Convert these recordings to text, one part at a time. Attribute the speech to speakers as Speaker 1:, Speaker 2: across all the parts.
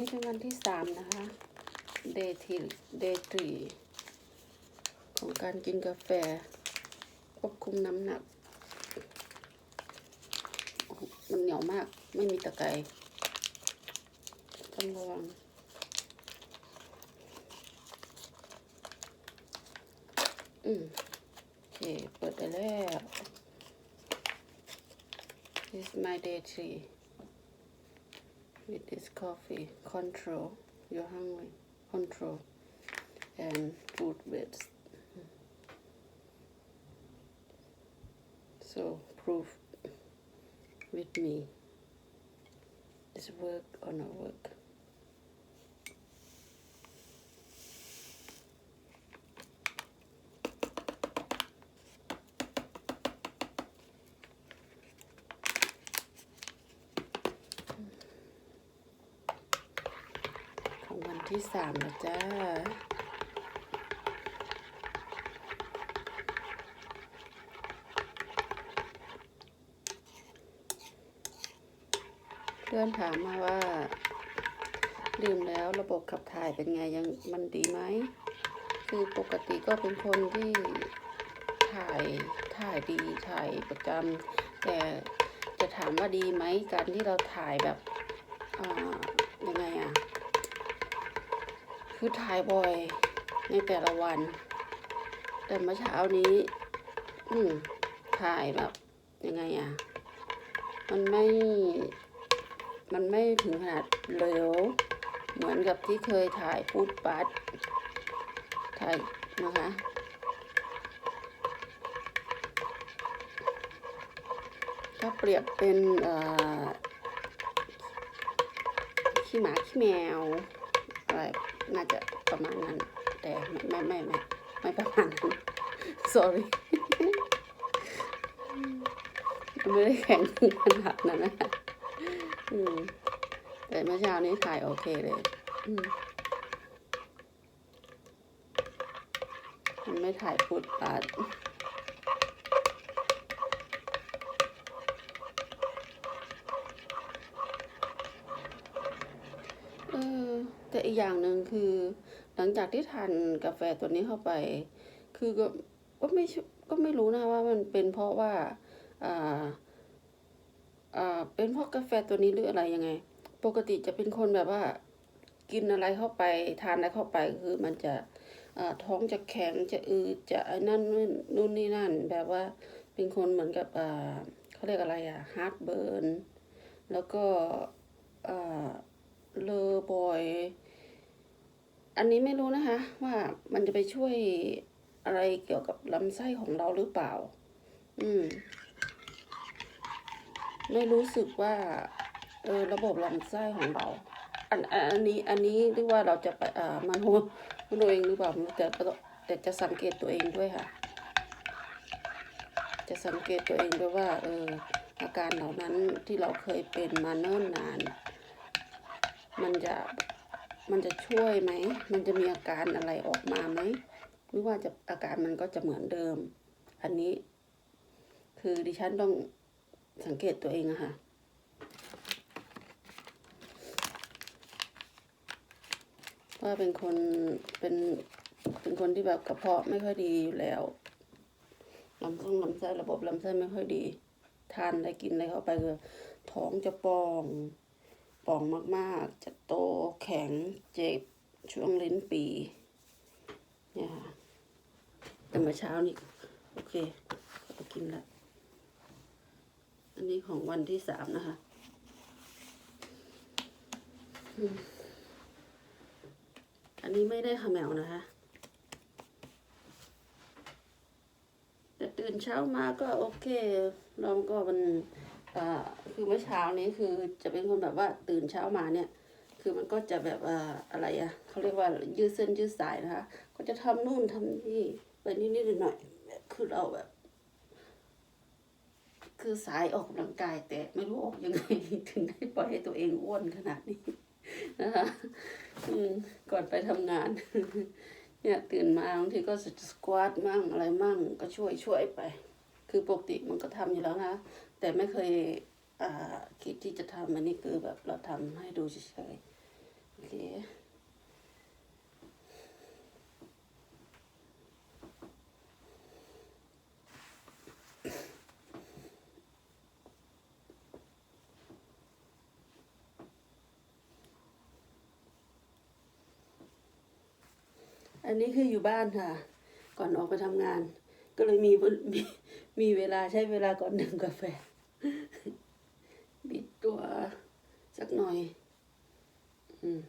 Speaker 1: นี้เป็นวันที่สามนะคะ เดย์ทีเดทรีของการกินกาแฟ ควบคุมน้ำหนัก มันเหนียวมาก ไม่มีตะไคร้ต้องระวังอืมโอเค เปิดได้แล้ว This is my day three with this coffee control your hungry control and food waste so proof with me. Is work or not work ของวันที่สามแล้วจ้าเพื่อนถามมาว่า ดื่มแล้วระบบขับถ่ายเป็นไงยังมันดีไหม คือปกติก็เป็นคนที่ถ่ายถ่ายดีถ่ายประจำแต่จะถามว่าดีไหมการที่เราถ่ายแบบยังไงอะ คือถ่ายบ่อยในแต่ละวัน แต่เมื่อเช้านี้ อืมถ่ายแบบยังไงอะมันไม่ มันไม่ถึงขนาดเร็ว เหมือนกับที่เคยถ่ายพูดปัด ถ่ายนะคะถ้าเปรียบเป็นขี้หมาขี้แมวอะไร น่าจะประมาณนั้น แต่ไม่ไม่ไม่ไม่ไม่ประมาณนั้น sorry ไม่ได้แข็งขนาดนั้นนะอืมแต่เมื่อเช้านี้ถ่ายโอเคเลย อืมมันไม่ถ่ายพูดปาด เออ แต่อีกอย่างหนึ่งคือ หลังจากที่ทานกาแฟตัวนี้เข้าไป คือก็ก็ไม่ก็ไม่รู้นะว่ามันเป็นเพราะว่าอ่าอ่าเป็นเพราะกาแฟตัวนี้หรืออะไรยังไง ปกติจะเป็นคนแบบว่า กินอะไรเข้าไปทานอะไรเข้าไปคือมันจะอ่าท้องจะแข็งจะอืดจะนั่นนู่นนู่นนี่นั่น แบบว่าเป็นคนเหมือนกับอ่าเขาเรียกอะไรอะฮาร์ดเบิร์นแล้วก็อ่า เลอบอย อันนี้ไม่รู้นะคะ ว่ามันจะไปช่วยอะไรเกี่ยวกับลำไส้ของเราหรือเปล่า อืม ไม่รู้สึกว่า เออระบบลำไส้ของเรา อันอันอันนี้ อันนี้เรียกว่าเราจะไปอ่ามันหัวมันตัวเองหรือเปล่าแต่แต่จะสังเกตตัวเองด้วยค่ะ จะสังเกตตัวเองด้วยว่า เอออาการเหล่านั้นที่เราเคยเป็นมาเนิ่นนาน มันจะมันจะช่วยไหม มันจะมีอาการอะไรออกมาไหมหรือว่าจะอาการมันก็จะเหมือนเดิม อันนี้ คือดิฉันต้องสังเกตตัวเองอะค่ะ ว่าเป็นคนเป็นเป็นคนที่แบบกระเพาะไม่ค่อยดีอยู่แล้วลำไส้ลำไส้ระบบลำไส้ไม่ค่อยดี ทานอะไรกินอะไรเข้าไปคือท้องจะป่อง ป่องมากๆ จะโตแข็งเจ็บช่วงลิ้นปีเนี่ยค่ะแต่เมื่อเช้านี่โอเคก็กินละอันนี้ของวันที่สามนะคะอันนี้ไม่ได้ขมแมวนะคะแต่ตื่นเช้ามาก็โอเคเราก็มัน คือเมื่อเช้านี้คือจะเป็นคนแบบว่าตื่นเช้ามาเนี่ย คือมันก็จะแบบอ่าอะไรอะเขาเรียกว่ายืดเส้นยืดสายนะคะ ก็จะทำนู่นทำนี่ไปนิดๆหน่อยคือเราแบบ คือสายออกกำลังกาย แต่ไม่รู้ออกยังไงถึงได้ปล่อยให้ตัวเองอ้วนขนาดนี้นะคะอืมก่อนไปทำงาน เนี่ยตื่นมาบางทีก็สควอตมั่งอะไรมั่งก็ช่วยช่วยไป คือปกติมันก็ทำอยู่แล้วนะ แต่ไม่เคยอ่าคิดที่จะทำอันนี้คือแบบเราทำให้ดูเฉยๆเคอันนี้คืออยู่บ้านค่ะ ก่อนออกไปทำงาน ก็เลยมีมีมีเวลาใช้เวลาก่อนดื่มกาแฟ บิดตัวสัก หน่อย อืม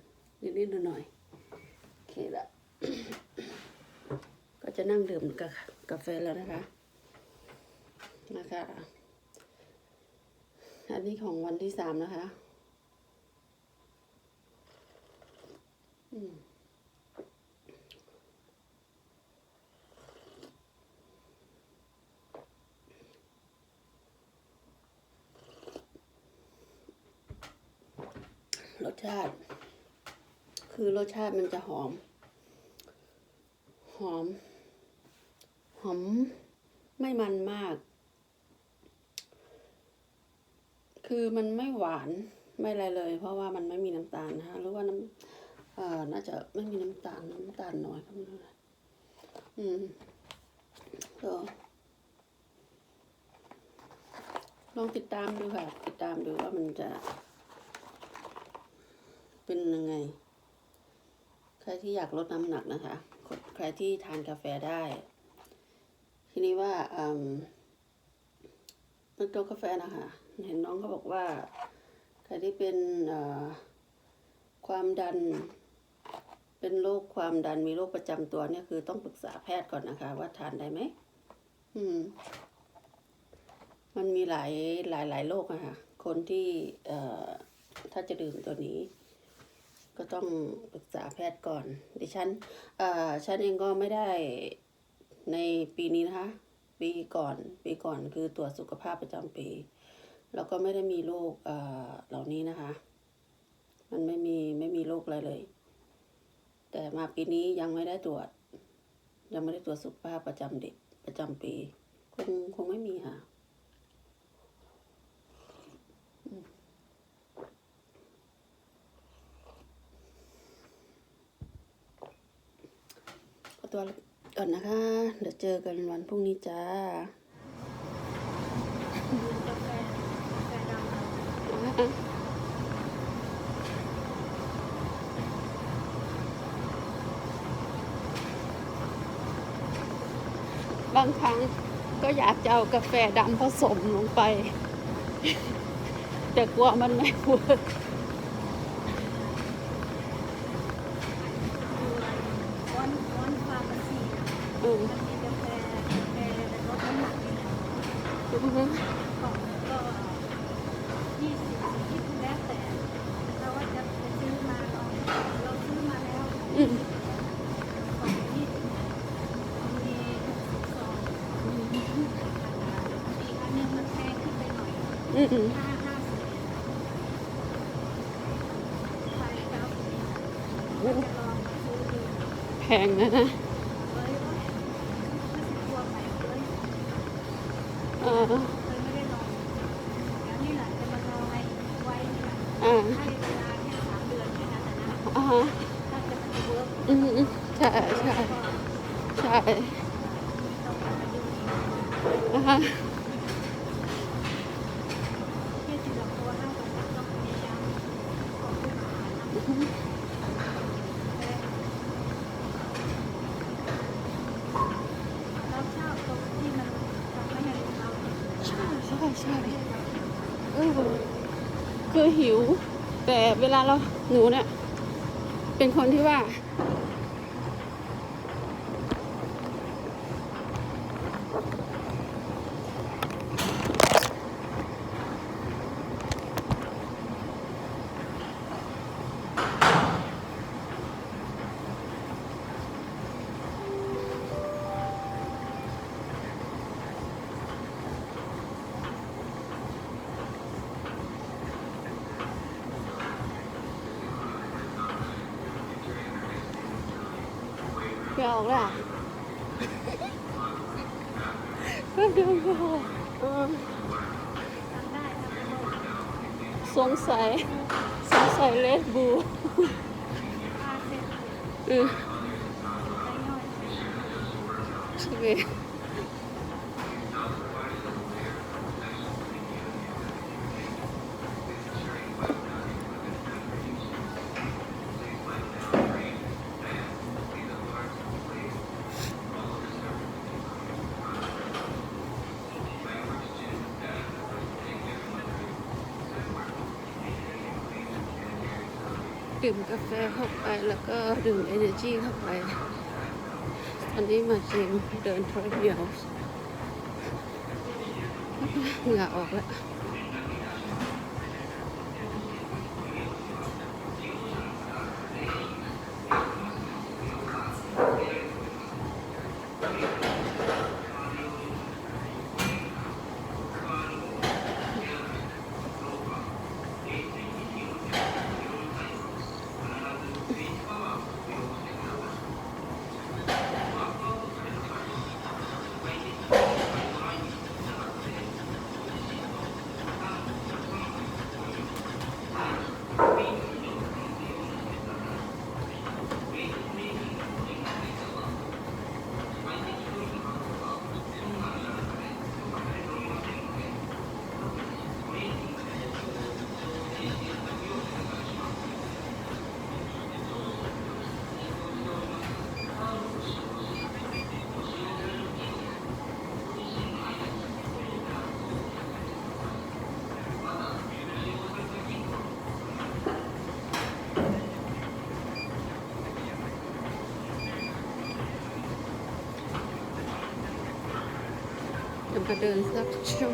Speaker 1: นิดๆหน่อยๆโอเคละก็จะนั่งดื่มกากาแฟแล้วนะคะ นะคะ อันนี้ของวันที่สามนะคะ อืม ร สชาติ คือรสชาติมันจะหอม หอม หอม ไม่มันมาก คือมันไม่หวานไม่อะไรเลย เพราะว่ามันไม่มีน้ำตาลนะคะหรือว่าน้ำเอ่อน่าจะไม่มีน้ำตาลน้ำตาลน้อยก็ไม่รู้นะอืมก็ลองติดตามดูค่ะ ติดตามดูว่ามันจะ เป็นยังไง ใครที่อยากลดน้ำหนักนะคะ ใครที่ทานกาแฟได้ ทีนี้ว่าอืมตัวกาแฟนะคะ เห็นน้องเขาบอกว่า ใครที่เป็นความดัน เป็นโรคความดันมีโรคประจำตัวเนี่ยคือต้องปรึกษาแพทย์ก่อนนะคะ ว่าทานได้ไหมอืมมันมีหลายหลายหลายโรคอะค่ะ คนที่ เอ่อ ถ้าจะดื่มตัวนี้ ก็ต้องปรึกษาแพทย์ก่อน ดิฉันเอ่อฉันเองก็ไม่ได้ในปีนี้นะคะ ปีก่อน ปีก่อนคือตรวจสุขภาพประจำปี แล้วก็ไม่ได้มีโรคเอ่อเหล่านี้นะคะ มันไม่มีไม่มีโรคอะไรเลย แต่มาปีนี้ยังไม่ได้ตรวจ ยังไม่ได้ตรวจสุขภาพประจำเด็กประจำปี คงคงไม่มีค่ะ ตัวก่อนนะคะ เดี๋ยวเจอกันวันพรุ่งนี้จ้า
Speaker 2: กาแฟกาแฟดำ
Speaker 1: บางครั้งก็อยากจะเอากาแฟดำผสมลงไป แต่กลัวมันไม่เวิร์ก
Speaker 2: วันวันฟาร์มาซี
Speaker 1: อืม
Speaker 2: มันมีกาแฟกาแฟลดน้ำหนักนี่นะ
Speaker 1: อือฮึ
Speaker 2: กล่องก็ยี่สิบยี่สิบแล้วแต่เราว่าจะไปซื้อมาเราเราซื้อมาแล้ว
Speaker 1: อืม
Speaker 2: กล่องยี่สิบมีหกสิบซองอีกอันหนึงมันแพงขึ้นไปหน่อย
Speaker 1: อืมอืม
Speaker 2: ห้าห้าสิบไปเก้าสิบจะลองมาซื้อดู
Speaker 1: แพงนะนะ
Speaker 2: เฮ้ยว่าไม่สิตัวใหม่เลย
Speaker 1: อ่า
Speaker 2: เคยไม่ได้ลองเดี๋ยวนี่แหละจะมาลองไว้ไว้นี่แหละ
Speaker 1: อ่า
Speaker 2: ให้เวลาแค่สามเดือนแค่นั้นนะนะ
Speaker 1: อ่าฮะ
Speaker 2: ถ้าจะมันจะเวิร์ก
Speaker 1: อืมอืมใช่ใช่
Speaker 2: ก็
Speaker 1: ใช่
Speaker 2: ต้องมาดูอีก
Speaker 1: อ่าฮะ
Speaker 2: ที่สิบตัวห้าวันต้องพยายามขอบคุณอาหารนะแล้วชอบตรงที่มันทำให้เรา
Speaker 1: ใช่ใช่ใช่
Speaker 2: ไม่ได้เรา
Speaker 1: เออคือ หิว แต่เวลาเราหนูเนี่ยเป็นคนที่ว่า ออกล่ะเพื่อนเดินไม่ออกเออ
Speaker 2: ทำได้ทำได้หมด
Speaker 1: สงสัย สงสัยเลดบูเออ
Speaker 2: ได้ย่อย
Speaker 1: ใช่ไหม ดื่มกาแฟเข้าไปแล้วก็ดื่ม energy เข้าไป ตอนนี้มาเชิมเดินทรเดียวเหงื่อออกแล้ว จะมาเดินสักชั่